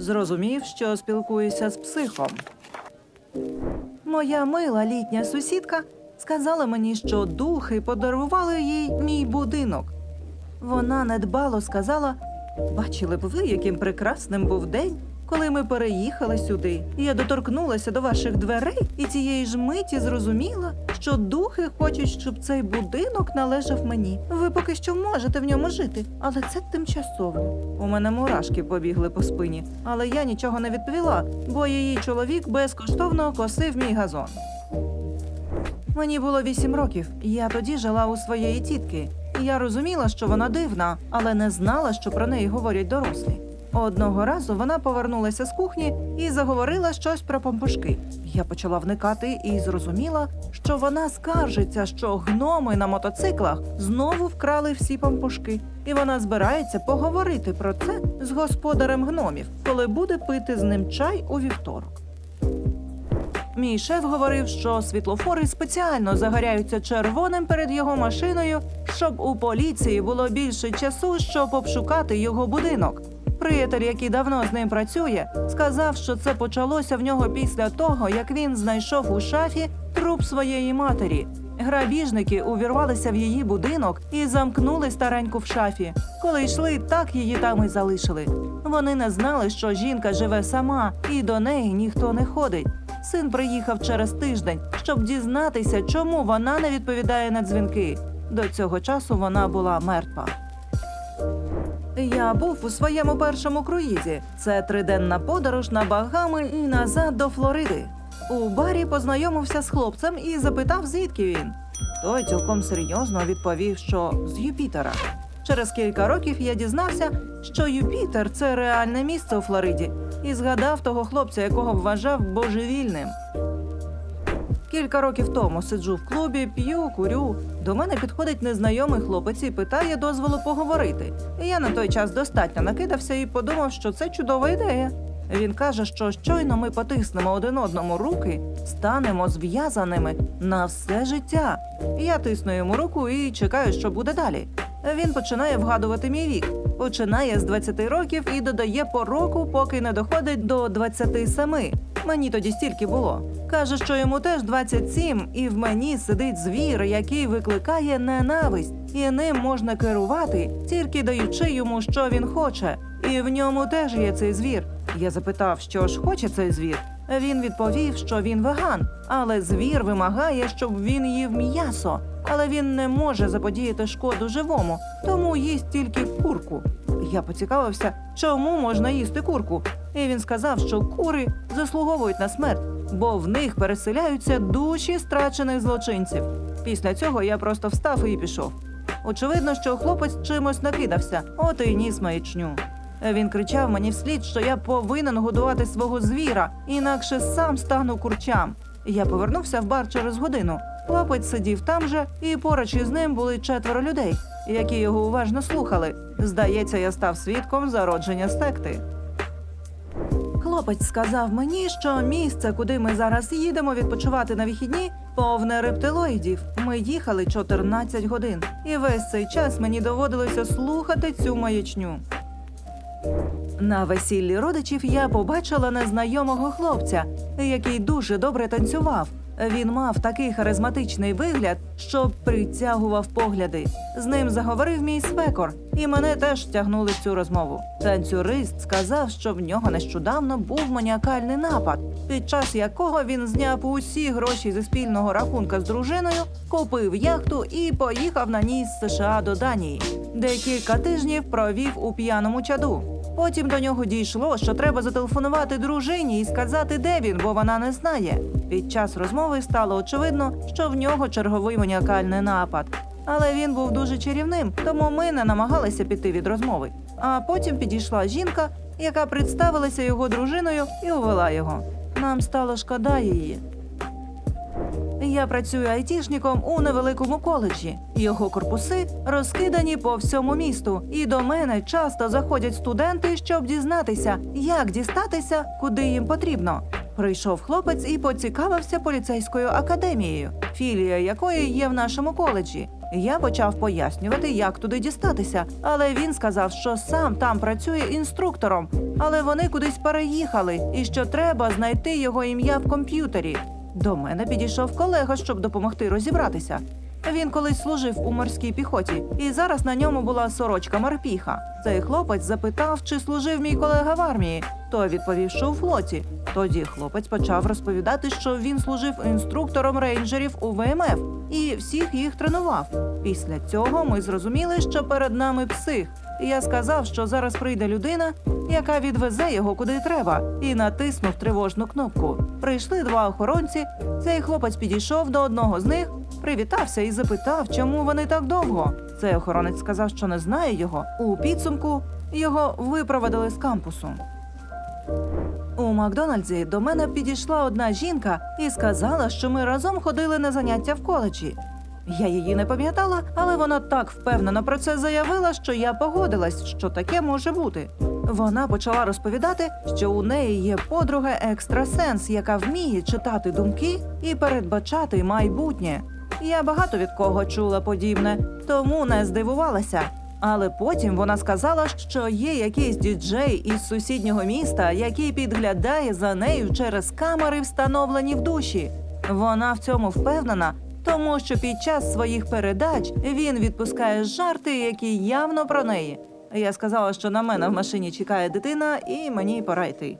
Зрозумів, що спілкуюся з психом. Моя мила літня сусідка сказала мені, що духи подарували їй мій будинок. Вона недбало сказала: бачили б ви, яким прекрасним був день, коли ми переїхали сюди. Я доторкнулася до ваших дверей і цієї ж миті зрозуміла, що духи хочуть, щоб цей будинок належав мені. Ви поки що можете в ньому жити, але це тимчасово. У мене мурашки побігли по спині, але я нічого не відповіла, бо її чоловік безкоштовно косив мій газон. Мені було вісім років, і я тоді жила у своєї тітки. Я розуміла, що вона дивна, але не знала, що про неї говорять дорослі. Одного разу вона повернулася з кухні і заговорила щось про пампушки. Я почала вникати і зрозуміла, що вона скаржиться, що гноми на мотоциклах знову вкрали всі пампушки, і вона збирається поговорити про це з господарем гномів, коли буде пити з ним чай у вівторок. Мій шеф говорив, що світлофори спеціально загоряються червоним перед його машиною, щоб у поліції було більше часу, щоб обшукати його будинок. Приятель, який давно з ним працює, сказав, що це почалося в нього після того, як він знайшов у шафі труп своєї матері. Грабіжники увірвалися в її будинок і замкнули стареньку в шафі. Коли йшли, так її там і залишили. Вони не знали, що жінка живе сама, і до неї ніхто не ходить. Син приїхав через тиждень, щоб дізнатися, чому вона не відповідає на дзвінки. До цього часу вона була мертва. Я був у своєму першому круїзі. Це триденна подорож на Багами і назад до Флориди. У барі познайомився з хлопцем і запитав, звідки він. Той цілком серйозно відповів, що з Юпітера. Через кілька років я дізнався, що Юпітер це реальне місце у Флориді, і згадав того хлопця, якого вважав божевільним. Кілька років тому сиджу в клубі, п'ю, курю. До мене підходить незнайомий хлопець і питає дозволу поговорити. І я на той час достатньо накидався і подумав, що це чудова ідея. Він каже, що щойно ми потиснемо один одному руки, станемо зв'язаними на все життя. Я тисну йому руку і чекаю, що буде далі. Він починає вгадувати мій вік. Починає з 20 років і додає по року, поки не доходить до 27. Мені тоді стільки було. Каже, що йому теж 27, і в мені сидить звір, який викликає ненависть, і ним можна керувати, тільки даючи йому, що він хоче. І в ньому теж є цей звір. Я запитав, що ж хоче цей звір. Він відповів, що він веган, але звір вимагає, щоб він їв м'ясо. Але він не може заподіяти шкоду живому, тому їсть тільки курку. Я поцікавився, чому можна їсти курку. І він сказав, що кури заслуговують на смерть, бо в них переселяються душі страчених злочинців. Після цього я просто встав і пішов. Очевидно, що хлопець чимось накидався, от і ніс маячню. Він кричав мені вслід, що я повинен годувати свого звіра, інакше сам стану курчам. Я повернувся в бар через годину. Хлопець сидів там же, і поруч із ним були четверо людей, які його уважно слухали. Здається, я став свідком зародження секти. Хлопець сказав мені, що місце, куди ми зараз їдемо відпочивати на вихідні, повне рептилоїдів. Ми їхали 14 годин, і весь цей час мені доводилося слухати цю маячню. На весіллі родичів я побачила незнайомого хлопця, який дуже добре танцював. Він мав такий харизматичний вигляд, що притягував погляди. З ним заговорив мій свекор, і мене теж тягнули в цю розмову. Танцюрист сказав, що в нього нещодавно був маніакальний напад, під час якого він зняв усі гроші зі спільного рахунка з дружиною, купив яхту і поїхав на ній з США до Данії, де кілька тижнів провів у п'яному чаду. Потім до нього дійшло, що треба зателефонувати дружині і сказати, де він, бо вона не знає. Під час розмови стало очевидно, що в нього черговий маніакальний напад. Але він був дуже чарівним, тому ми не намагалися піти від розмови. А потім підійшла жінка, яка представилася його дружиною і увела його. Нам стало шкода її. Я працюю айтішником у невеликому коледжі. Його корпуси розкидані по всьому місту, і до мене часто заходять студенти, щоб дізнатися, як дістатися, куди їм потрібно. Прийшов хлопець і поцікавився поліцейською академією, філія якої є в нашому коледжі. Я почав пояснювати, як туди дістатися, але він сказав, що сам там працює інструктором, але вони кудись переїхали, і що треба знайти його ім'я в комп'ютері. До мене підійшов колега, щоб допомогти розібратися. Він колись служив у морській піхоті, і зараз на ньому була сорочка морпіха. Цей хлопець запитав, чи служив мій колега в армії. Той відповів, що у флоті. Тоді хлопець почав розповідати, що він служив інструктором рейнджерів у ВМФ і всіх їх тренував. Після цього ми зрозуміли, що перед нами псих. Я сказав, що зараз прийде людина, яка відвезе його куди треба, і натиснув тривожну кнопку. Прийшли два охоронці. Цей хлопець підійшов до одного з них, привітався і запитав, чому вони так довго. Цей охоронець сказав, що не знає його. У підсумку його випровадили з кампусу. У Макдональдсі до мене підійшла одна жінка і сказала, що ми разом ходили на заняття в коледжі. Я її не пам'ятала, але вона так впевнено про це заявила, що я погодилась, що таке може бути. Вона почала розповідати, що у неї є подруга екстрасенс, яка вміє читати думки і передбачати майбутнє. Я багато від кого чула подібне, тому не здивувалася. Але потім вона сказала, що є якийсь діджей із сусіднього міста, який підглядає за нею через камери, встановлені в душі. Вона в цьому впевнена, тому що під час своїх передач він відпускає жарти, які явно про неї. Я сказала, що на мене в машині чекає дитина, і мені пора йти.